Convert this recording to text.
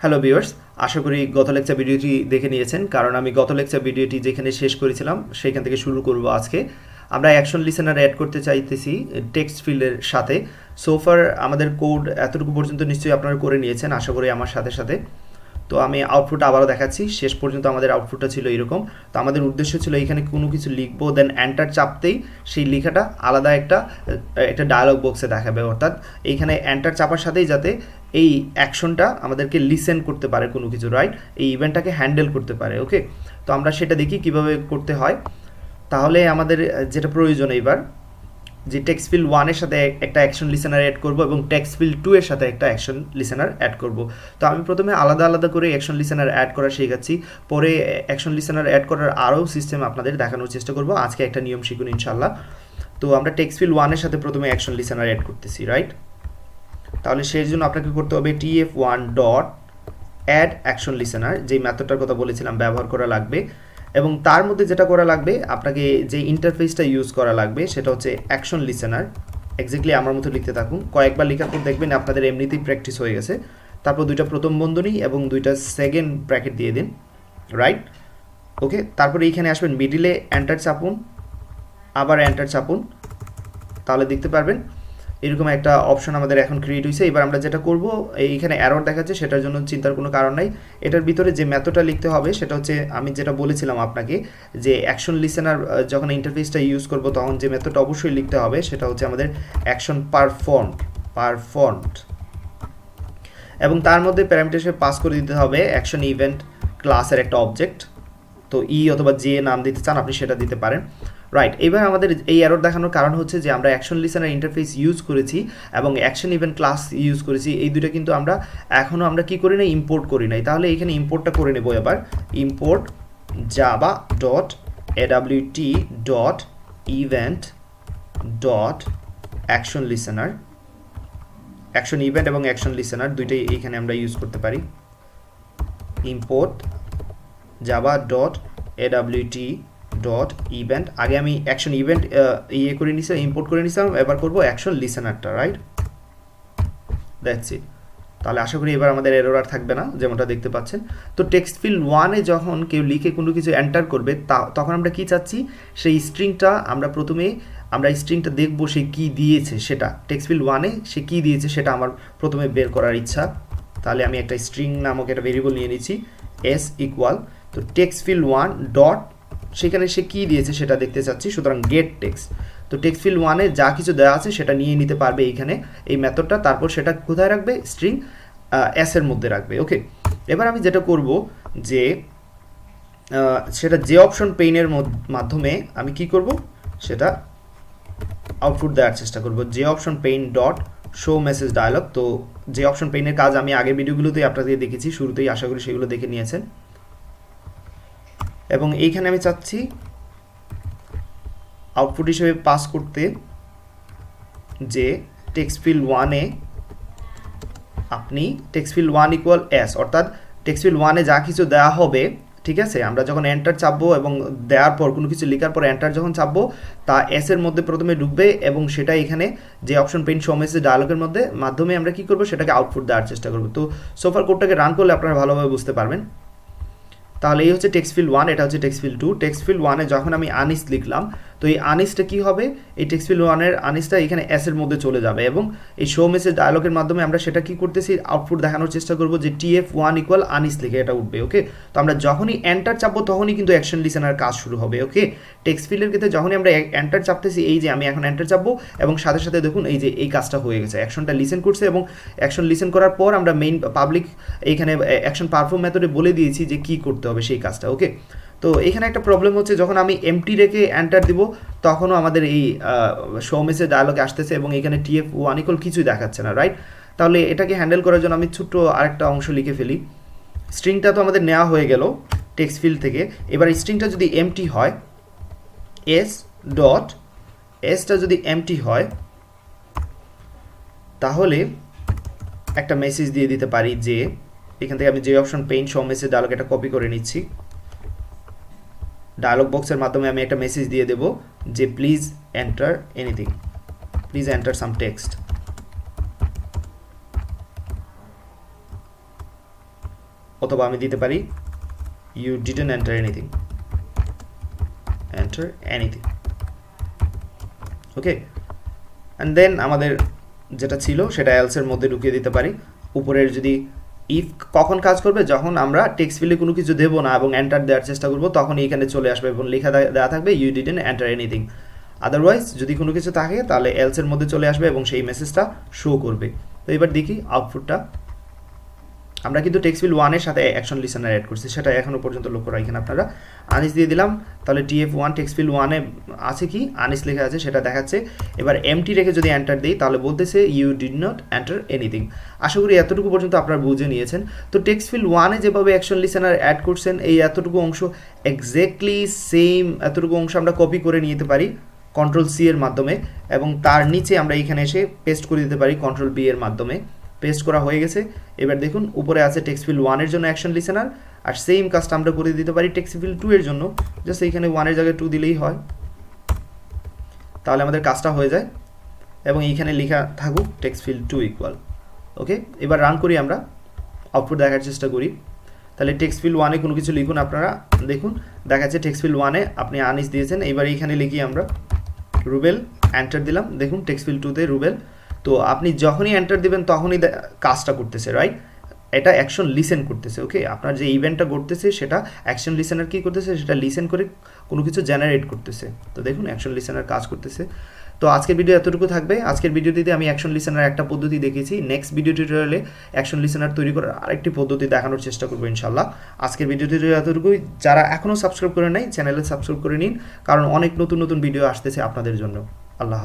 Hello viewers আশা করি গত lecture ভিডিওটি দেখে নিয়েছেন, কারণ আমি গত লেকচার ভিডিওটি যেখানে শেষ করেছিলাম, সেখান থেকে শুরু করব আজকে। আমরা অ্যাকশন লিসেনার অ্যাড করতে চাইতেছি টেক্সট ফিল্ডের সাথে। সোফার আমাদের কোড এতটুকু পর্যন্ত নিশ্চয়ই আপনারা করে নিয়েছেন, আশা করি আমার সাথে সাথে। তো আমি আউটপুট আবারও দেখাচ্ছি, শেষ পর্যন্ত আমাদের আউটপুটটা ছিল এরকম। তো আমাদের উদ্দেশ্য ছিল এখানে কোনো কিছু লিখব দেন অ্যান্টার চাপতেই সেই লেখাটা আলাদা একটা একটা ডায়লগ বক্সে দেখাবে, অর্থাৎ এইখানে অ্যান্টার চাপার সাথেই যাতে এই অ্যাকশনটা আমাদেরকে লিসেন করতে পারে কোনো কিছু রাইট এই ইভেন্টটাকে হ্যান্ডেল করতে পারে ওকে তো আমরা সেটা দেখি কীভাবে করতে হয়। তাহলে আমাদের যেটা প্রয়োজন এইবার, যে টেক্সট ফিল্ড ওয়ানের সাথে একটা অ্যাকশন লিসেনার অ্যাড করব এবং টেক্সট ফিল্ড টু এর সাথে একটা অ্যাকশন লিসেনার অ্যাড করব। তো আমি প্রথমে আলাদা আলাদা করে অ্যাকশন লিসেনার অ্যাড করা শেখাচ্ছি। পরে অ্যাকশন লিসেনার অ্যাড করার আরও সিস্টেম আপনাদের দেখানোর চেষ্টা করব। আজকে একটা নিয়ম শিখুন ইনশাল্লাহ তো আমরা টেক্সট ফিল্ড ওয়ানের সাথে প্রথমে অ্যাকশন লিসেনার অ্যাড করতেছি রাইট তাহলে সেই জন্য আপনাকে করতে হবে TF one dot add action listener যেই ম্যাথডটার কথা বলেছিলাম, ব্যবহার করা লাগবে। এবং তার মধ্যে যেটা করা লাগবে, আপনাকে যে ইন্টারফেসটা ইউজ করা লাগবে, সেটা হচ্ছে অ্যাকশন লিসেনার এক্স্যাক্টলি আমার মতো লিখতে থাকুন। কয়েকবার লেখার পর দেখবেন আপনাদের এমনিতেই প্র্যাকটিস হয়ে গেছে। তারপর দুইটা প্রথম বন্ধনী এবং দুইটা সেকেন্ড ব্র্যাকেট দিয়ে দিন। রাইট ওকে তারপরে এইখানে আসবেন মিডিলে অ্যান্টার চাপুন, আবার অ্যান্টার চাপুন। তাহলে দেখতে পারবেন এরকম একটা অপশন আমাদের এখন ক্রিয়েট হয়েছে এবার আমরা যেটা করব এইখানে অ্যারোর দেখাচ্ছে, সেটার জন্য চিন্তার কোনো কারণ নাই। এটার ভিতরে যে ম্যাথডটা লিখতে হবে, সেটা হচ্ছে আমি যেটা বলেছিলাম আপনাকে, যে অ্যাকশন লিসেনার যখন ইন্টারফেসটা ইউজ করব, তখন যে মেথডটা অবশ্যই লিখতে হবে, সেটা হচ্ছে আমাদের অ্যাকশন পারফর্ম পারফর্মড এবং তার মধ্যে প্যারামিটার পাস করে দিতে হবে অ্যাকশন ইভেন্ট ক্লাসের একটা অবজেক্ট তো ই অথবা যে নাম দিতে চান, আপনি সেটা দিতে পারেন। রাইট এবার আমাদের এই এরর দেখানোর কারণ হচ্ছে যে আমরা অ্যাকশন লিসেনার ইন্টারফেস ইউজ করেছি এবং অ্যাকশন ইভেন্ট ক্লাস ইউজ করেছি। এই দুটো কিন্তু আমরা এখনও আমরা কি করি না ইম্পোর্ট করি নাই। তাহলে এখানে ইম্পোর্টটা করে নেব এবার। Import java dot AWT dot event dot action listener action event এবং অ্যাকশন লিসেনার দুইটাই এইখানে আমরা ইউজ করতে পারি। Import java dot AWT dot event আগে আমি অ্যাকশন ইভেন্ট ইয়ে করে নিছিলাম ইম্পোর্ট করে নিছিলাম, এবার করব অ্যাকশন লিসেনারটা রাইট দ্যাটস ইট তাহলে আশা করি এবার আমাদের এরর আর থাকবে না, যেমনটা দেখতে পাচ্ছেন। তো টেক্সট ফিল্ড ওয়ানে যখন কেউ লিখে কোনো কিছু এন্টার করবে, তা, তখন আমরা কি চাচ্ছি? সেই স্ট্রিংটা আমরা প্রথমে, আমরা স্ট্রিংটা দেখব সে কী দিয়েছে সেটা। টেক্সট ফিল্ড ওয়ানে সে কী দিয়েছে সেটা আমার প্রথমে বের করার ইচ্ছা। তাহলে আমি একটা স্ট্রিং নামক একটা ভেরিয়েবল নিয়ে নিচ্ছি S equal to text field one dot সেখানে সে কী দিয়েছে সেটা দেখতে চাচ্ছি, সুতরাং get text to text field ওয়ানে যা কিছু দেওয়া আছে সেটা নিয়ে নিতে পারবে এইখানে, এই মেথডটা তারপর সেটা কোথায় রাখবে? স্ট্রিং এসের মধ্যে রাখবে ওকে এবার আমি যেটা করব যে সেটা যে অপশন পেইনের মাধ্যমে আমি কি করব? সেটা আউটপুট দেওয়ার চেষ্টা করব। J option pane dot show message dialog তো যে অপশন পেইনের কাজ আমি আগের ভিডিওগুলোতেই আপনাদের দেখেছি, শুরুতেই আশা করি সেগুলো দেখে নিয়েছেন। এবং এইখানে আমি চাচ্ছি আউটপুট হিসেবে পাস করতে যে টেক্সট ফিল্ড ওয়ানে আপনি text field one equal S অর্থাৎ টেক্সট ফিল্ড ওয়ানে যা কিছু দেওয়া হবে, ঠিক আছে? আমরা যখন এন্টার চাপবো এবং দেওয়ার পর কোনো কিছু লেখার পর এন্টার যখন চাপবো, তা এস এর মধ্যে প্রথমে ঢুকবে এবং সেটা এখানে যে অপশন পেন শো মেসেজ ডায়লগের মধ্যে, মাধ্যমে আমরা কি করব? সেটাকে আউটপুট দেওয়ার চেষ্টা করব। তো সোফার কোডটাকে রান করলে আপনারা ভালোভাবে বুঝতে পারবেন। তাহলে এই হচ্ছে টেক্সট ওয়ান এটা হচ্ছে টেক্সট টু টেক্সট ওয়ানে যখন আমি আনিস লিখলাম, তো এই আনিসটা কী হবে? এই টেক্সট ওয়ানের আনিসটা এখানে এসের মধ্যে চলে যাবে এবং এই শো মেসেজ ডায়লগের মাধ্যমে আমরা সেটা কী করতেছি? আউটপুট দেখানোর চেষ্টা করব যে টিএফ ওয়ান ইকুয়াল আনিস লিখে এটা উঠবে ওকে তো আমরা যখনই এন্টার চাপবো, তখনই কিন্তু অ্যাকশন লিসেনার কাজ শুরু হবে ওকে টেক্সট ক্ষেত্রে যখনই আমরা এন্টার চাপতেছি, এই যে আমি এখন এন্টার চাপবো এবং সাথে সাথে দেখুন এই যে এই কাজটা হয়ে গেছে। অ্যাকশনটা লিসেন করছে এবং অ্যাকশন লিসেন করার পর আমরা মেইন পাবলিক এইখানে অ্যাকশন পারফর্ম মেথডে বলে দিয়েছি যে কী করতে হবে। সেই কাজটা ওকে তো এখানে একটা প্রবলেম হচ্ছে, যখন আমি এমটি রেখে এন্টার দিব, তখনও আমাদের এই শো মেসেজ ডায়লগে আসতেছে এবং এখানে টিএফ ওয়ান ইকল কিছুই দেখাচ্ছে না রাইট তাহলে এটাকে হ্যান্ডেল করার জন্য আমি ছোট্ট আরেকটা অংশ লিখে ফেলি। স্ট্রিংটা তো আমাদের নেওয়া হয়ে গেল টেক্সট ফিল্ড থেকে। এবার স্ট্রিংটা যদি এমটি হয় এস ডট এসটা যদি এমটি হয়, তাহলে একটা মেসেজ দিয়ে দিতে পারি যে এখান থেকে আমি যে option pane show message dialog এটা কপি করে নিচ্ছি। ডায়লগ বক্সের মাধ্যমে আমি একটা মেসেজ দিয়ে দেব যে please enter anything please enter some text অথবা আমি দিতে পারি you didn't enter anything enter anything okay and then আমাদের যেটা ছিল, সেটা এলসের মধ্যে ঢুকিয়ে দিতে পারি। উপরের যদি ইফ কখন কাজ করবে, যখন আমরা টেক্সট ফিল্ডে কোনো কিছু দেবো না এবং এন্টার দেওয়ার চেষ্টা করব তখন এইখানে চলে আসবে এবং লেখা দেওয়া থাকবে you didn't enter anything otherwise যদি কোনো কিছু থাকে, তাহলে এলসের মধ্যে চলে আসবে এবং সেই মেসেজটা শো করবে। তো এবার দেখি আউটপুটটা আমরা কিন্তু টেক্সটফিল ওয়ানের সাথে অ্যাকশন লিসেনার অ্যাড করছি, সেটা এখনও পর্যন্ত লক্ষ্য রাখেন আপনারা। আনিস দিয়ে দিলাম, তাহলে টিএফ ওয়ান টেক্সটফিল ওয়ানে আছে কি? আনিস লেখা আছে, সেটা দেখাচ্ছে। এবার এমটি রেখে যদি এন্টার দিই, তাহলে বলতেছে you did not enter anything আশা করি এতটুকু পর্যন্ত আপনারা বুঝে নিয়েছেন। তো টেক্সটফিল ওয়ানে যেভাবে অ্যাকশন লিসেনার অ্যাড করছেন, এই এতটুকু অংশ এক্স্যাক্টলি সেম এতটুকু অংশ আমরা কপি করে নিতে পারি কন্ট্রোল সি এর মাধ্যমে এবং তার নিচে আমরা এখানে এসে পেস্ট করে দিতে পারি কন্ট্রোল বি এর মাধ্যমে। পেস্ট করা হয়ে গেছে। এবার দেখুন, উপরে আছে টেক্সটফিল ওয়ানের জন্য অ্যাকশন লিসেনার আর সেম কাজটা আমরা করে দিতে পারি টেক্সটফিল টু এর জন্য। জাস্ট এইখানে ওয়ানের জায়গায় টু দিলেই হয়। তাহলে আমাদের কাজটা হয়ে যায় এবং এইখানে লেখা থাকুক টেক্সটফিল টু ইকুয়াল ওকে এবার রান করি আমরা আউটপুট দেখার চেষ্টা করি। তাহলে টেক্সটফিল ওয়ানে কোনো কিছু লিখুন আপনারা, দেখুন, দেখাচ্ছে টেক্সটফিল ওয়ানে আপনি আনিস দিয়েছেন, এবার এইখানে লিখি আমরা রুবেল এন্টার দিলাম, দেখুন টেক্সটফিল টুতে রুবেল তো আপনি যখনই অ্যান্টার দিবেন, তখনই কাজটা করতেছে রাইট এটা অ্যাকশন লিসেন করতেছে ওকে আপনার যে ইভেন্টটা ঘটতেছে, সেটা অ্যাকশন লিসেনার কি করতেছে? সেটা লিসেন করে কোনো কিছু জেনারেট করতেছে। তো দেখুন অ্যাকশন লিসেনার কাজ করতেছে। তো আজকের ভিডিও এতটুকু থাকবে। আজকের ভিডিওটিতে আমি অ্যাকশন লিসেনার একটা পদ্ধতি দেখিয়েছি। নেক্সট ভিডিও টিউটোরিয়ালে অ্যাকশন লিসেনার তৈরি করার আরেকটি পদ্ধতি দেখানোর চেষ্টা করব ইনশাল্লাহ আজকের ভিডিও টিউটোরিয়াল এতটুকুই যারা এখনও সাবস্ক্রাইব করে নাই চ্যানেলে সাবস্ক্রাইব করে নিন, কারণ অনেক নতুন নতুন ভিডিও আসতেছে আপনাদের জন্য। আল্লাহ